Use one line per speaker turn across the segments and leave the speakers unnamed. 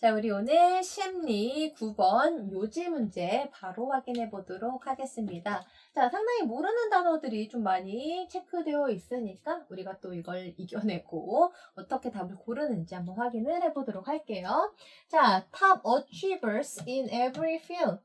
자, 우리 오늘 심리 9번 요지 문제 바로 확인해 보도록 하겠습니다. 자, 상당히 모르는 단어들이 좀 많이 체크되어 있으니까 우리가 또 이걸 이겨내고 어떻게 답을 고르는지 한번 확인을 해 보도록 할게요. 자, top achievers in every field.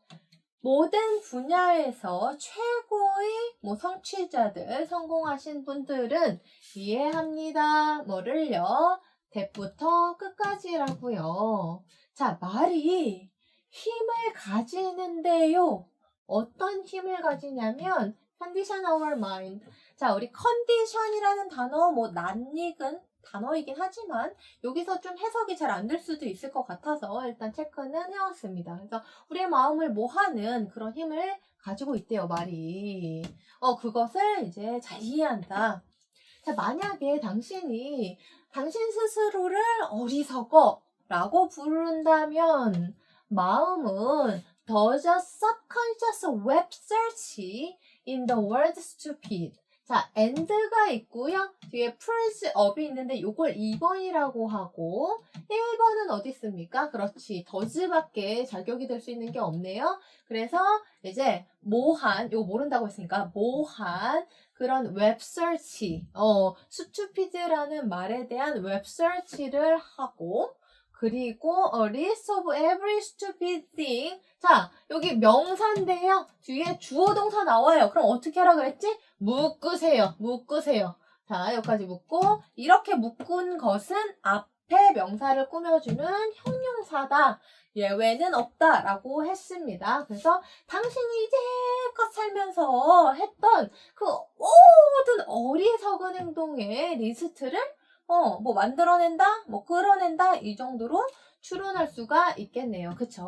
모든 분야에서 최고의 뭐 성취자들, 성공하신 분들은 이해합니다. 뭐를요? 대부터 끝까지라고요. 자, 말이 힘을 가지는데요. 어떤 힘을 가지냐면 condition our mind. 자, 우리 condition이라는 단어 뭐 낯익은 단어이긴 하지만 여기서 좀 해석이 잘 안 될 수도 있을 것 같아서 일단 체크는 해왔습니다. 그래서 우리의 마음을 모하는 그런 힘을 가지고 있대요, 말이. 어, 그것을 이제 잘 이해한다. 자, 만약에 당신이 당신 스스로를 어리석어 라고 부른다면 마음은 does a subconscious web search in the word stupid 자, and가 있고요. 뒤에 phrase up이 있는데 요걸 2번이라고 하고 1번은 어디 있습니까? 그렇지. does밖에 자격이 될 수 있는 게 없네요. 그래서 이제 모한, 요거 모른다고 했으니까 모한 그런 웹 서치, 어, stupid라는 말에 대한 웹 서치를 하고 그리고 a list of every stupid thing. 자, 여기 명사인데요. 뒤에 주어 동사 나와요. 그럼 어떻게 하라 그랬지? 묶으세요. 묶으세요. 자, 여기까지 묶고 이렇게 묶은 것은 앞에 명사를 꾸며주는 형용사다. 예외는 없다라고 했습니다. 그래서 당신이 이제껏 살면서 했던 그 모든 어리석은 행동의 리스트를 어, 뭐 만들어낸다? 뭐 끌어낸다? 이 정도로 추론할 수가 있겠네요. 그쵸?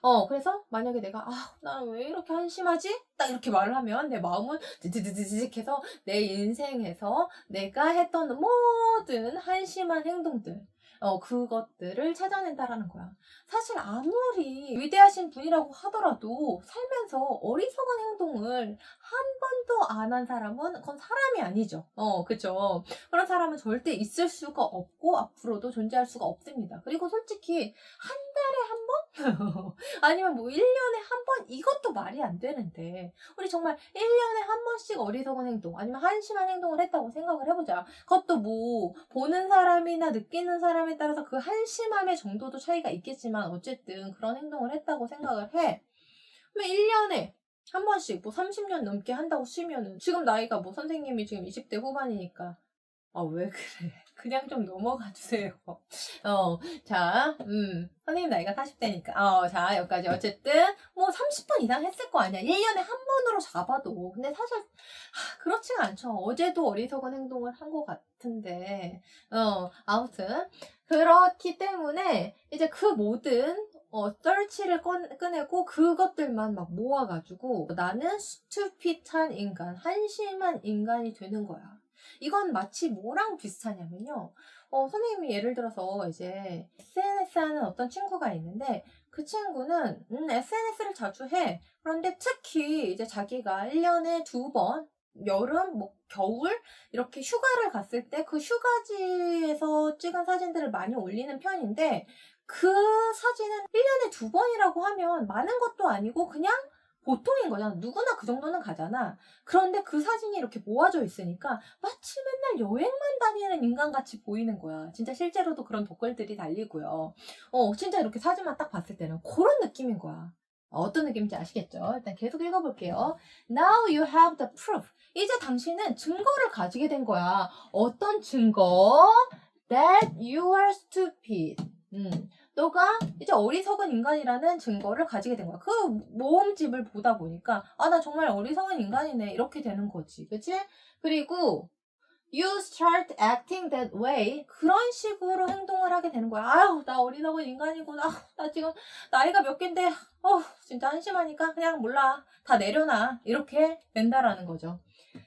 어, 그래서 만약에 내가, 아, 나는 왜 이렇게 한심하지? 딱 이렇게 말을 하면 내 마음은 드드드드득 해서 내 인생에서 내가 했던 모든 한심한 행동들, 어, 그것들을 찾아낸다라는 거야. 사실 아무리 위대하신 분이라고 하더라도 살면서 어리석은 행동을 한 번도 안 한 사람은 그건 사람이 아니죠. 어, 그쵸. 그런 사람은 절대 있을 수가 없고 앞으로도 존재할 수가 없습니다. 그리고 솔직히 한 달에 한 번? 아니면 뭐 1년에 한 번? 이것도 말이 안 되는데 우리 정말 1년에 한 번씩 어리석은 행동 아니면 한심한 행동을 했다고 생각을 해보자. 그것도 뭐 보는 사람이나 느끼는 사람 에 따라서 그 한심함의 정도도 차이가 있겠지만 어쨌든 그런 행동을 했다고 생각을 해. 그러면 1년에 한 번씩 뭐 30년 넘게 한다고 치면은 지금 나이가 뭐 선생님이 지금 20대 후반이니까 아 왜 그래 그냥 좀 넘어가 주세요. 어 자 음 선생님 나이가 40대니까. 어 자 여기까지. 어쨌든 뭐 30번 이상 했을 거 아니야. 1년에 한 번으로 잡아도. 근데 사실 하, 그렇지가 않죠. 어제도 어리석은 행동을 한 것 같은데. 어 아무튼 그렇기 때문에 이제 그 모든 어, 썰치를 꺼, 꺼내고 그것들만 막 모아가지고 나는 스투핏한 인간, 한심한 인간이 되는 거야. 이건 마치 뭐랑 비슷하냐면요. 어, 선생님이 예를 들어서 이제 SNS 하는 어떤 친구가 있는데 그 친구는 음, SNS를 자주 해. 그런데 특히 이제 자기가 1년에 두 번, 여름, 뭐 겨울 이렇게 휴가를 갔을 때 그 휴가지에서 찍은 사진들을 많이 올리는 편인데 그 사진은 1년에 두 번이라고 하면 많은 것도 아니고 그냥 보통인 거잖아. 누구나 그 정도는 가잖아. 그런데 그 사진이 이렇게 모아져 있으니까 마치 맨날 여행만 다니는 인간같이 보이는 거야. 진짜 실제로도 그런 댓글들이 달리고요. 어, 진짜 이렇게 사진만 딱 봤을 때는 그런 느낌인 거야. 어떤 느낌인지 아시겠죠? 일단 계속 읽어볼게요. Now you have the proof. 이제 당신은 증거를 가지게 된 거야. 어떤 증거? That you are stupid. 음, 너가 이제 어리석은 인간이라는 증거를 가지게 된 거야. 그 모음집을 보다 보니까 아 나 정말 어리석은 인간이네 이렇게 되는 거지, 그치? 그리고 you start acting that way 그런 식으로 행동을 하게 되는 거야. 아유 나 어리석은 인간이구나. 나 지금 나이가 몇 갠데 어 진짜 한심하니까 그냥 몰라 다 내려놔 이렇게 된다라는 거죠.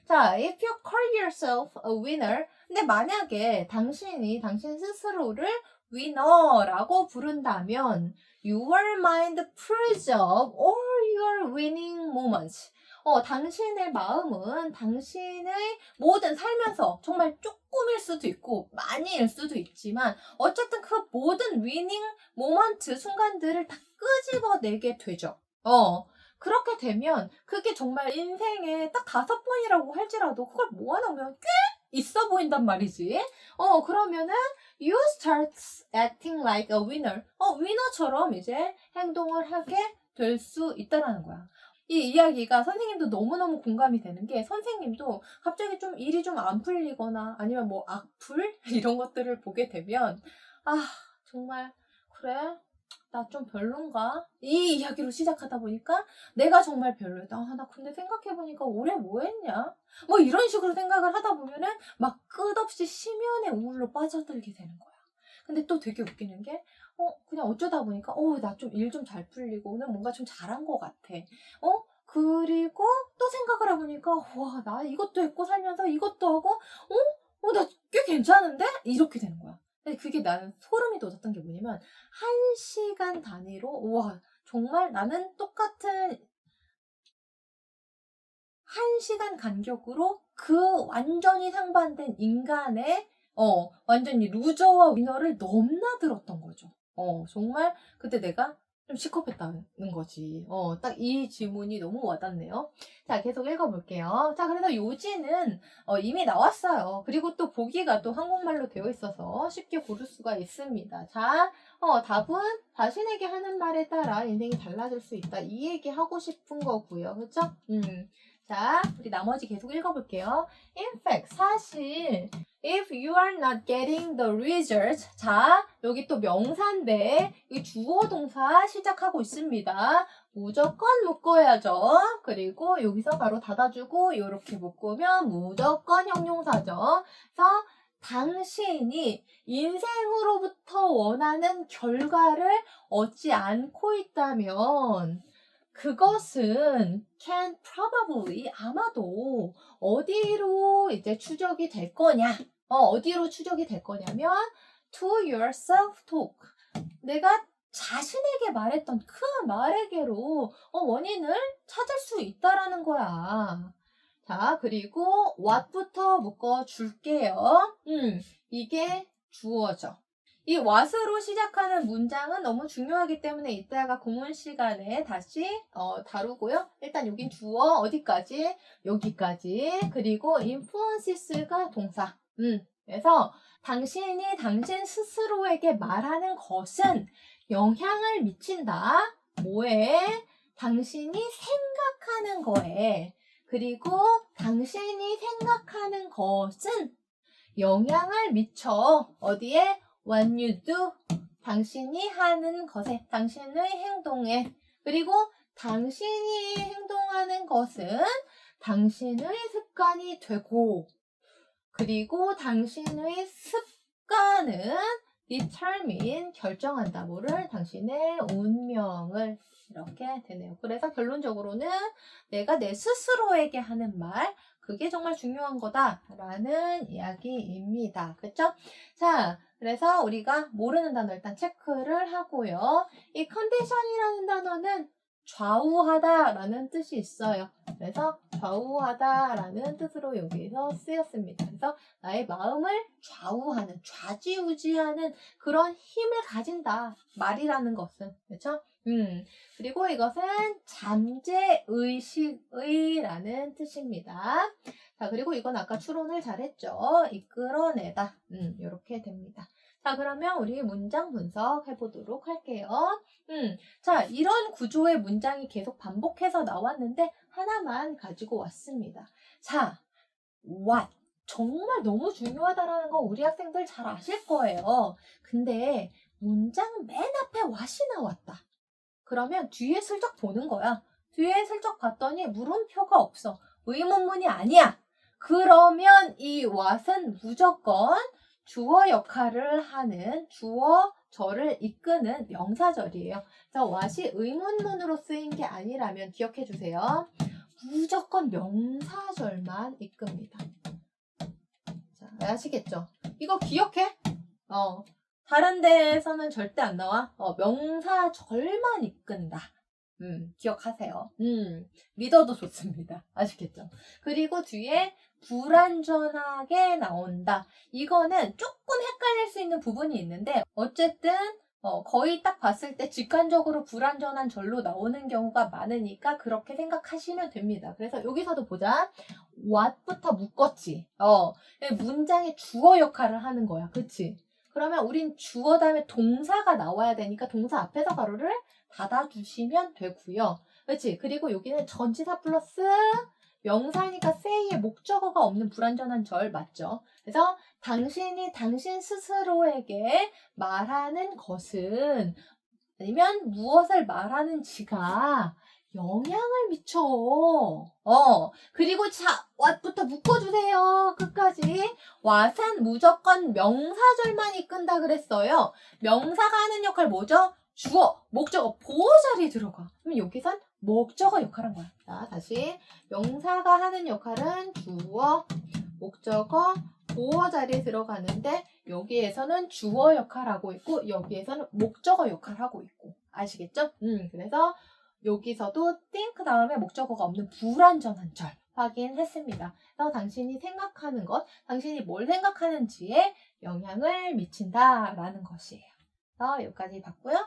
자, if you call yourself a winner 근데 만약에 당신이 당신 스스로를 winner라고 부른다면 your mind preserve all your winning moments. 어, 당신의 마음은 당신의 모든 살면서 정말 조금일 수도 있고 많이일 수도 있지만 어쨌든 그 모든 위닝 모먼트 순간들을 다 끄집어내게 되죠. 어. 그렇게 되면 그게 정말 인생에 딱 다섯 번이라고 할지라도 그걸 모아놓으면 꽤 있어 보인단 말이지. 어, 그러면은 you start acting like a winner. 어, 위너처럼 이제 행동을 하게 될 수 있다라는 거야. 이 이야기가 선생님도 너무너무 공감이 되는 게 선생님도 갑자기 좀 일이 좀 안 풀리거나 아니면 뭐 악플 이런 것들을 보게 되면 아 정말 그래 나 좀 별론가 이 이야기로 시작하다 보니까 내가 정말 별로다 아, 나 근데 생각해보니까 올해 뭐 했냐 뭐 이런 식으로 생각을 하다 보면은 막 끝없이 심연의 우울로 빠져들게 되는 거야 근데 또 되게 웃기는 게 어, 그냥 어쩌다 보니까, 어, 나 좀 일 좀 잘 풀리고, 오늘 뭔가 좀 잘한 것 같아. 어? 그리고 또 생각을 해보니까, 와, 나 이것도 했고 살면서 이것도 하고, 어? 어, 나 꽤 괜찮은데? 이렇게 되는 거야. 근데 그게 나는 소름이 돋았던 게 뭐냐면, 한 시간 단위로, 와, 정말 나는 똑같은 한 시간 간격으로 그 완전히 상반된 인간의 어, 완전히 루저와 위너를 넘나들었던 거죠. 어, 정말 그때 내가 좀 시겁했다는 거지. 어, 딱 이 질문이 너무 와닿네요. 자, 계속 읽어볼게요. 자, 그래서 요지는 어, 이미 나왔어요. 그리고 또 보기가 또 한국말로 되어 있어서 쉽게 고를 수가 있습니다. 자, 어, 답은 자신에게 하는 말에 따라 인생이 달라질 수 있다. 이 얘기 하고 싶은 거고요. 그렇죠? 음. 자, 우리 나머지 계속 읽어볼게요. In fact, 사실 If you are not getting the result. 자, 여기 또 명사인데, 이 주어 동사 시작하고 있습니다. 무조건 묶어야죠. 그리고 여기서 바로 닫아주고, 이렇게 묶으면 무조건 형용사죠. 그래서 당신이 인생으로부터 원하는 결과를 얻지 않고 있다면, 그것은 can probably 아마도 어디로 이제 추적이 될 거냐? 어, 어디로 추적이 될 거냐면 to your self talk. 내가 자신에게 말했던 그 말에게로 어, 원인을 찾을 수 있다라는 거야. 자, 그리고 what부터 묶어 줄게요. 음, 이게 주어죠. 이 what으로 시작하는 문장은 너무 중요하기 때문에 이따가 구문 시간에 다시 어, 다루고요. 일단 여긴 주어 어디까지? 여기까지. 그리고 influences가 동사. 음, 그래서 당신이 당신 스스로에게 말하는 것은 영향을 미친다. 뭐에? 당신이 생각하는 거에. 그리고 당신이 생각하는 것은 영향을 미쳐. 어디에? When you do. 당신이 하는 것에. 당신의 행동에. 그리고 당신이 행동하는 것은 당신의 습관이 되고, 그리고 당신의 습관은 determine 결정한다. 뭐를 당신의 운명을 이렇게 되네요. 그래서 결론적으로는 내가 내 스스로에게 하는 말 그게 정말 중요한 거다라는 이야기입니다. 그렇죠? 자, 그래서 우리가 모르는 단어 일단 체크를 하고요. 이 컨디션이라는 단어는 좌우하다라는 뜻이 있어요. 그래서 좌우하다라는 뜻으로 여기서 쓰였습니다. 그래서 나의 마음을 좌우하는, 좌지우지하는 그런 힘을 가진다. 말이라는 것은. 그렇죠? 음. 그리고 이것은 잠재의식의라는 뜻입니다. 자, 그리고 이건 아까 추론을 잘했죠. 이끌어내다. 음, 이렇게 됩니다. 자, 그러면 우리 문장 분석해 보도록 할게요. 음, 자, 이런 구조의 문장이 계속 반복해서 나왔는데 하나만 가지고 왔습니다. 자, what. 정말 너무 중요하다라는 거 우리 학생들 잘 아실 거예요. 근데 문장 맨 앞에 what이 나왔다. 그러면 뒤에 슬쩍 보는 거야. 뒤에 슬쩍 봤더니 물음표가 없어. 의문문이 아니야. 그러면 이 what은 무조건 주어 역할을 하는 주어 저를 이끄는 명사절이에요. 그래서 what이 의문문으로 쓰인 게 아니라면 기억해 주세요. 무조건 명사절만 이끕니다. 자, 아시겠죠? 이거 기억해? 어. 다른 데에서는 절대 안 나와. 어, 명사절만 이끈다. 음, 기억하세요. 음, 믿어도 좋습니다. 아시겠죠? 그리고 뒤에 불완전하게 나온다. 이거는 조금 헷갈릴 수 있는 부분이 있는데, 어쨌든, 어, 거의 딱 봤을 때 직관적으로 불완전한 절로 나오는 경우가 많으니까 그렇게 생각하시면 됩니다. 그래서 여기서도 보자. what부터 묶었지. 어, 문장의 주어 역할을 하는 거야. 그치? 그러면 우린 주어 다음에 동사가 나와야 되니까 동사 앞에서 가로를 닫아주시면 되고요. 그렇지? 그리고 여기는 전치사 플러스 명사니까 say의 목적어가 없는 불완전한 절 맞죠? 그래서 당신이 당신 스스로에게 말하는 것은 아니면 무엇을 말하는지가 영향을 미쳐. 어, 그리고 자, what부터 묶어주세요. 끝까지. what은 무조건 명사절만 이끈다 그랬어요. 명사가 하는 역할 뭐죠? 주어, 목적어, 보호 자리에 들어가. 그럼 여기선 목적어 역할한 거야. 자, 다시. 명사가 하는 역할은 주어, 목적어, 보호 자리에 들어가는데 여기에서는 주어 역할하고 있고 여기에서는 목적어 역할하고 있고 아시겠죠? 음, 그래서 여기서도 think 다음에 목적어가 없는 불완전한 절 확인했습니다. 그래서 당신이 생각하는 것, 당신이 뭘 생각하는지에 영향을 미친다라는 것이에요. 그래서 여기까지 봤고요.